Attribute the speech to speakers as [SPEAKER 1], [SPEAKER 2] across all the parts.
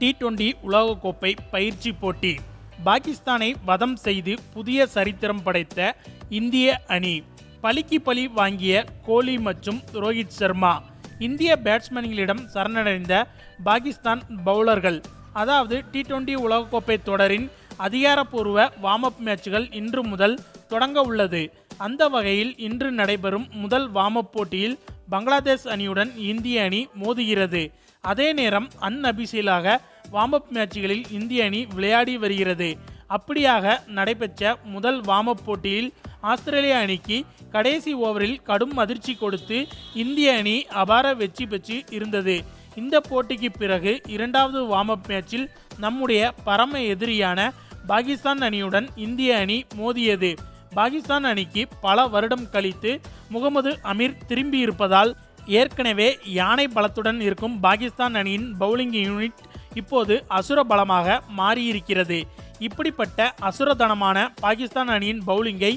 [SPEAKER 1] T twenty உலகக்கோப்பை பயிற்சி போட்டி. பாகிஸ்தானை வதம் செய்து புதிய சரித்திரம் படைத்த இந்திய அணி. பலிக்கு பலி வாங்கிய கோலி மற்றும் ரோஹித் சர்மா. இந்திய பேட்ஸ்மேன்களிடம் சரணடைந்த பாகிஸ்தான் பவுலர்கள். அதாவது டி டுவெண்டி உலகக்கோப்பை தொடரின் அதிகாரப்பூர்வ வார்ம் அப் மேட்சுகள் இன்று முதல் தொடங்க உள்ளது. அந்த வகையில் இன்று நடைபெறும் முதல் வார்ம் அப் போட்டியில் பங்களாதேஷ் அணியுடன் இந்திய அணி மோதுகிறது. அதே நேரம் அன்அபிஷியலாக வார்ம் அப் மேட்சுகளில் இந்திய அணி விளையாடி வருகிறது. அப்படியாக நடைபெற்ற முதல் வார்ம் அப் போட்டியில் ஆஸ்திரேலிய அணிக்கு கடைசி ஓவரில் கடும் அதிர்ச்சி கொடுத்து இந்திய அணி அபார வெற்றி பெற்று இருந்தது. இந்த போட்டிக்கு பிறகு இரண்டாவது வார்ம் அப் மேட்சில் நம்முடைய பரம எதிரியான பாகிஸ்தான் அணியுடன் இந்திய அணி மோதியது. பாகிஸ்தான் அணிக்கு பல வருடம் கழித்து முகமது அமீர் திரும்பியிருப்பதால் ஏற்கனவே யானை பலத்துடன் இருக்கும் பாகிஸ்தான் அணியின் பவுலிங் யூனிட் இப்போது அசுர பலமாக மாறியிருக்கிறது. இப்படிப்பட்ட அசுரதனமான பாகிஸ்தான் அணியின் பவுலிங்கை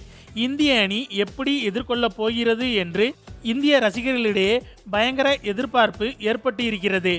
[SPEAKER 1] இந்திய அணி எப்படி எதிர்கொள்ளப் போகிறது என்று இந்திய ரசிகர்களிடையே பயங்கர எதிர்பார்ப்பு ஏற்பட்டு இருக்கிறது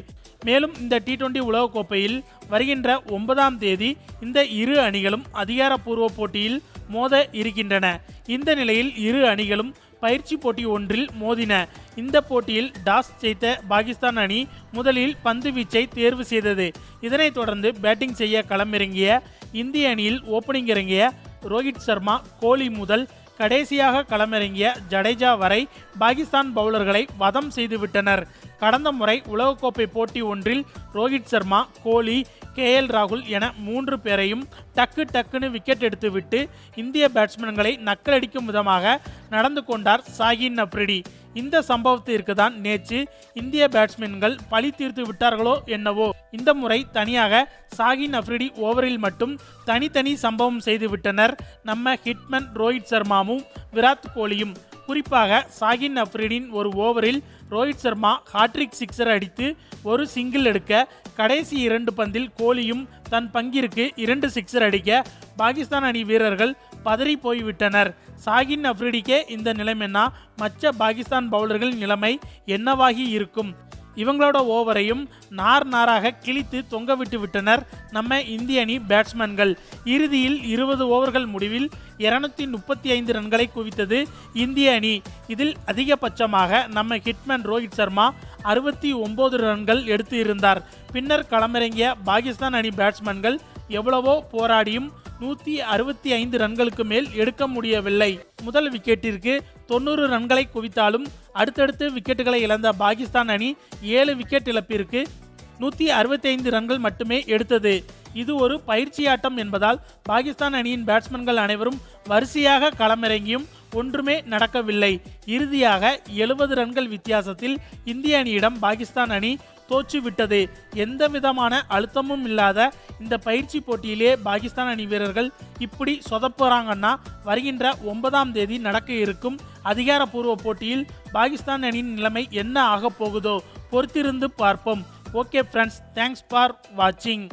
[SPEAKER 1] மேலும் இந்த டி டுவெண்டி உலகக்கோப்பையில் வருகின்ற ஒன்பதாம் தேதி இந்த இரு அணிகளும் அதிகாரப்பூர்வ போட்டியில் மோத இருக்கின்றன. இந்த நிலையில் இரு அணிகளும் பயிற்சி போட்டி ஒன்றில் மோதின. இந்த போட்டியில் டாஸ் ஜெயித்த பாகிஸ்தான் அணி முதலில் பந்து வீச்சை தேர்வு செய்தது. இதனைத் தொடர்ந்து பேட்டிங் செய்ய களமிறங்கிய இந்திய அணியில் ஓப்பனிங் இறங்கிய ரோஹித் சர்மா கோலி முதல் கடைசியாக களமிறங்கிய ஜடேஜா வரை பாகிஸ்தான் பவுலர்களை வதம் செய்துவிட்டனர். கடந்த முறை உலகக்கோப்பை போட்டி ஒன்றில் ரோஹித் சர்மா கோலி கே எல் ராகுல் என மூன்று பேரையும் டக்கு டக்குன்னு விக்கெட் எடுத்துவிட்டு இந்திய பேட்ஸ்மேன்களை நக்கலடிக்கும் விதமாக நடந்து கொண்டார் சாகின் அப்ரிடி. இந்த சம்பவத்திற்கு தான் நேற்று இந்திய பேட்ஸ்மேன்கள் பழி தீர்த்து விட்டார்களோ என்னவோ. இந்த முறை தனியாக சாகின் அப்ரிடி ஓவரில் மட்டும் தனித்தனி சம்பவம் செய்துவிட்டனர் நம்ம ஹிட்மன் ரோஹித் சர்மாவும் விராட் கோலியும். குறிப்பாக சாகின் அப்ரிடின் ஒரு ஓவரில் ரோஹித் சர்மா ஹாட்ரிக் சிக்ஸர் அடித்து ஒரு சிங்கிள் எடுக்க கடைசி இரண்டு பந்தில் கோலியும் தன் பங்கிற்கு இரண்டு சிக்ஸர் அடிக்க பாகிஸ்தான் அணி வீரர்கள் பதறி போய்விட்டனர். சாகின் அப்ரிடிக்கே இந்த நிலைமைன்னா மற்ற பாகிஸ்தான் பவுலர்கள் நிலைமை என்னவாகி இருக்கும்? இவங்களோட ஓவரையும் நார் நாராக கிழித்து தொங்க விட்டு விட்டனர் நம்ம இந்திய அணி பேட்ஸ்மேன்கள் இறுதியில் இருபது ஓவர்கள் முடிவில் இருநூத்தி முப்பத்தி ஐந்து ரன்களை குவித்தது இந்திய அணி. இதில் அதிகபட்சமாக நம்ம ஹிட்மேன் ரோஹித் சர்மா அறுபத்தி ஒன்பது ரன்கள் எடுத்து இருந்தார். பின்னர் களமிறங்கிய பாகிஸ்தான் அணி பேட்ஸ்மேன்கள் எவ்வளவோ போராடியும் நூற்றி அறுபத்தி ஐந்து ரன்களுக்கு மேல் எடுக்க முடியவில்லை. முதல் விக்கெட்டிற்கு தொண்ணூறு ரன்களை குவித்தாலும் அடுத்தடுத்து விக்கெட்டுகளை இழந்த பாகிஸ்தான் அணி ஏழு விக்கெட் இழப்பிற்கு நூற்றி அறுபத்தி ஐந்து ரன்கள் மட்டுமே எடுத்தது. இது ஒரு பயிற்சியாட்டம் என்பதால் பாகிஸ்தான் அணியின் பேட்ஸ்மேன்கள் அனைவரும் வரிசையாக களமிறங்கியும் ஒன்றுமே நடக்கவில்லை. இறுதியாக எழுபது ரன்கள் வித்தியாசத்தில் இந்திய அணியிடம் பாகிஸ்தான் அணி தோற்றுவிட்டது. எந்த விதமான அழுத்தமும் இல்லாத இந்த பயிற்சி போட்டியிலே பாகிஸ்தான் அணி வீரர்கள் இப்படி சொதப்புறாங்கன்னா வருகின்ற ஒன்பதாம் தேதி நடக்க இருக்கும் அதிகாரப்பூர்வ போட்டியில் பாகிஸ்தான் அணியின் நிலைமை என்ன ஆகப் போகுதோ பொறுத்திருந்து பார்ப்போம். ஓகே ஃப்ரெண்ட்ஸ் தேங்க்ஸ் ஃபார் வாட்சிங்